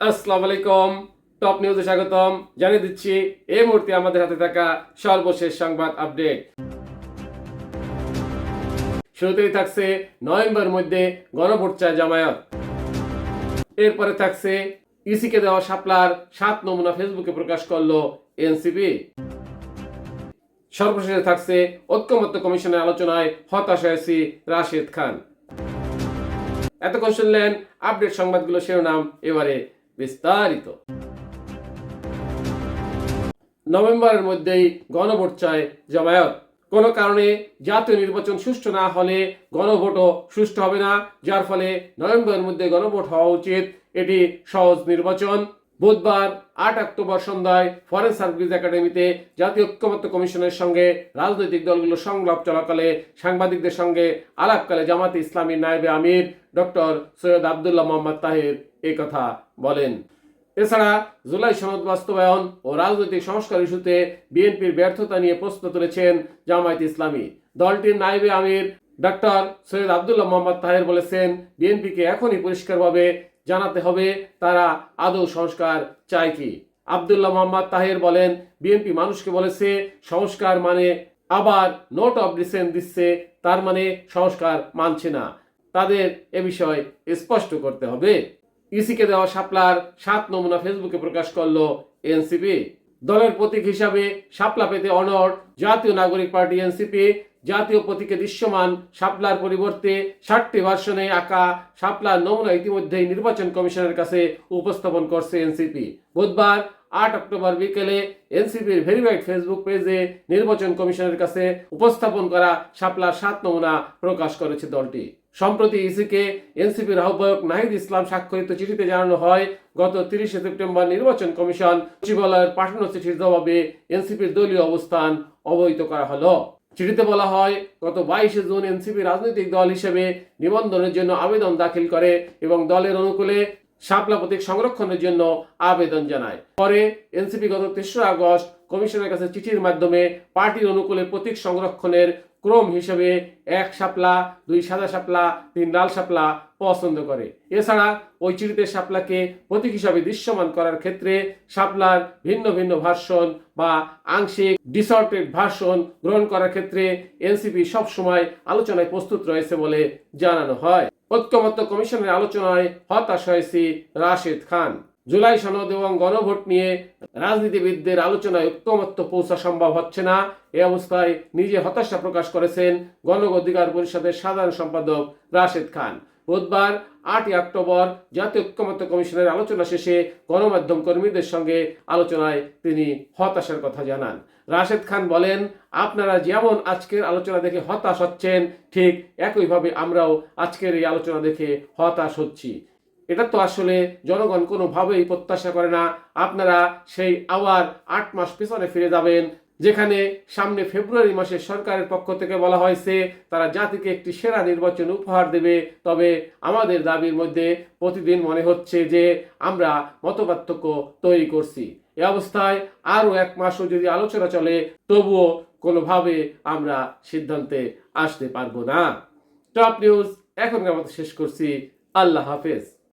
আসসালামু আলাইকুম। টপ নিউজে স্বাগতম। জানিয়ে দিচ্ছি, এই মুহূর্তে আমাদের হাতে থাকা সর্বশেষ সংবাদ আপডেট শুরুতেই থাকছে নভেম্বর মধ্যে গণভোট চায় জামায়াত। এরপরে থাকছে ইসিকে দেওয়া সাত নমুনা ফেসবুকে প্রকাশ করল এনসিপি। সর্বশেষে থাকছে ঐক্যমত্য কমিশনের আলোচনায় হতাশ হয়েছি রাশেদ খান। এতক্ষণ শুনলেন আপডেট সংবাদগুলো শিরোনাম, এবারে বিস্তারিত। নভেম্বরের মধ্যেই গণভোট চায় জামায়াত। কোনো কারণে জাতীয় নির্বাচন সুষ্ঠু না হলে গণভোটও সুষ্ঠু হবে না, যার ফলে নভেম্বরের মধ্যে গণভোট হওয়া উচিত। এটি সহজ নির্বাচন। বুধবার আট অক্টোবর সন্ধ্যায় ফরেন সার্ভিস একাডেমিতে জাতীয় ঐক্যমত্য কমিশনের সঙ্গে রাজনৈতিক দলগুলোর সংলাপ চলাকালে সাংবাদিকদের সঙ্গে আলাপকালে জামাতে ইসলামী নায়েবে আমির ডক্টর সৈয়দ আবদুল্লাহ মোহাম্মদ তাহির এই কথা বলেন। এছাড়া জুলাই সনদ বাস্তবায়ন ও রাজনৈতিক সংস্কার ইস্যুতে বিএনপির ব্যর্থতা নিয়ে প্রশ্ন তুলেছেন জামায়াত ইসলামী। দলটির নাইবে আমির ডক্টর সৈয়দ আবদুল্লাহ মোহাম্মদ তাহের বলেছেন, বিএনপিকে এখনই পরিষ্কারভাবে জানাতে হবে, তারা আদৌ সংস্কার চায় কি? আবদুল্লাহ মোহাম্মদ তাহের বলেন, বিএনপি মানুষকে বলেছে, সংস্কার মানে আবার নোট অফ ডিসেন্ট দিচ্ছে, তার মানে সংস্কার মানছে না। তাদের এ বিষয় স্পষ্ট করতে হবে। ইসিকে দেওয়া শাপলার সাত নমুনা ফেসবুকে প্রকাশ করল এনসিপি। দলের প্রতীক হিসাবে শাপলা পেতে অনড় জাতীয় নাগরিক পার্টি এনসিপি জাতীয় প্রতীকে দৃশ্যমান শাপলার পরিবর্তে ষাটটি ভার্সনে আঁকা শাপলার নমুনা ইতিমধ্যেই নির্বাচন কমিশনের কাছে উপস্থাপন করছে এনসিপি। বুধবার আট অক্টোবর বিকেলে এনসিপির ভেরিফাইড ফেসবুক পেজে নির্বাচন কমিশনের কাছে উপস্থাপন করা শাপলার সাত নমুনা প্রকাশ করেছে দলটি। সম্প্রতি ইসিকে এনসিপির আহ্বায়ক নাহিদ ইসলাম স্বাক্ষরিত চিঠিতে জানানো হয়, গত তিরিশে সেপ্টেম্বর নির্বাচন কমিশন সচিবালয়ের পাঠানো চিঠির জবাবে এনসিপির দলীয় অবস্থান অবহিত করা হলো। চিঠিতে বলা হয়, গত বাইশে জুন এনসিপি রাজনৈতিক দল হিসেবে নিবন্ধনের জন্য আবেদন দাখিল করে এবং দলের অনুকূলে শাপলা প্রতীক সংরক্ষণের জন্য আবেদন জানায়। পরে এনসিপি গত তেসরা আগস্ট কমিশনের কাছে চিঠির মাধ্যমে পার্টির অনুকূলে প্রতীক সংরক্ষণের ক্রম হিসেবে এক শাপলা, দুই সাদা শাপলা, তিন লাল শাপলা পছন্দ করে। এছাড়া চিঠিতে শাপলাকে প্রতীক হিসাবে দৃশ্যমান করার ক্ষেত্রে শাপলার ভিন্ন ভিন্ন ভার্সন বা আংশিক ডিসর্টেড ভার্সন গ্রহণ করার ক্ষেত্রে এনসিপি সবসময় আলোচনায় প্রস্তুত রয়েছে বলে জানানো হয়। ঐক্যমত্য কমিশনের আলোচনায় হতাশ হয়েছি রাশেদ খান। জুলাই সনদ এবং গণভোট নিয়ে রাজনীতিবিদদের আলোচনায় ঐক্যমত্য পৌঁছা সম্ভব হচ্ছে না। এ অবস্থায় নিজে হতাশা প্রকাশ করেছেন গণ অধিকার পরিষদের সাধারণ সম্পাদক রাশেদ খান। বুধবার আটই অক্টোবর জাতীয় ঐক্যমত্য কমিশনের আলোচনা শেষে গণমাধ্যম কর্মীদের সঙ্গে আলোচনায় তিনি হতাশার কথা জানান। রাশেদ খান বলেন, আপনারা যেমন আজকের আলোচনা দেখে হতাশ হচ্ছেন, ঠিক একইভাবে আমরাও আজকের এই আলোচনা দেখে হতাশ হচ্ছি। এটা তো আসলে জনগণ কোনোভাবেই প্রত্যাশা করে না। আপনারা সেই আবার আট মাস পেছনে ফিরে যাবেন, যেখানে সামনে ফেব্রুয়ারি মাসে সরকারের পক্ষ থেকে বলা হয়েছে, তারা জাতিকে একটি সেরা নির্বাচন উপহার দেবে। তবে আমাদের দাবির মধ্যে প্রতিদিন মনে হচ্ছে যে আমরা মতপার্থক্য তৈরি করছি। এ অবস্থায় আরও এক মাসও যদি আলোচনা চলে, তবুও কোনোভাবে আমরা সিদ্ধান্তে আসতে পারব না। টপ নিউজ এখনকার মতো শেষ করছি। আল্লাহ হাফেজ।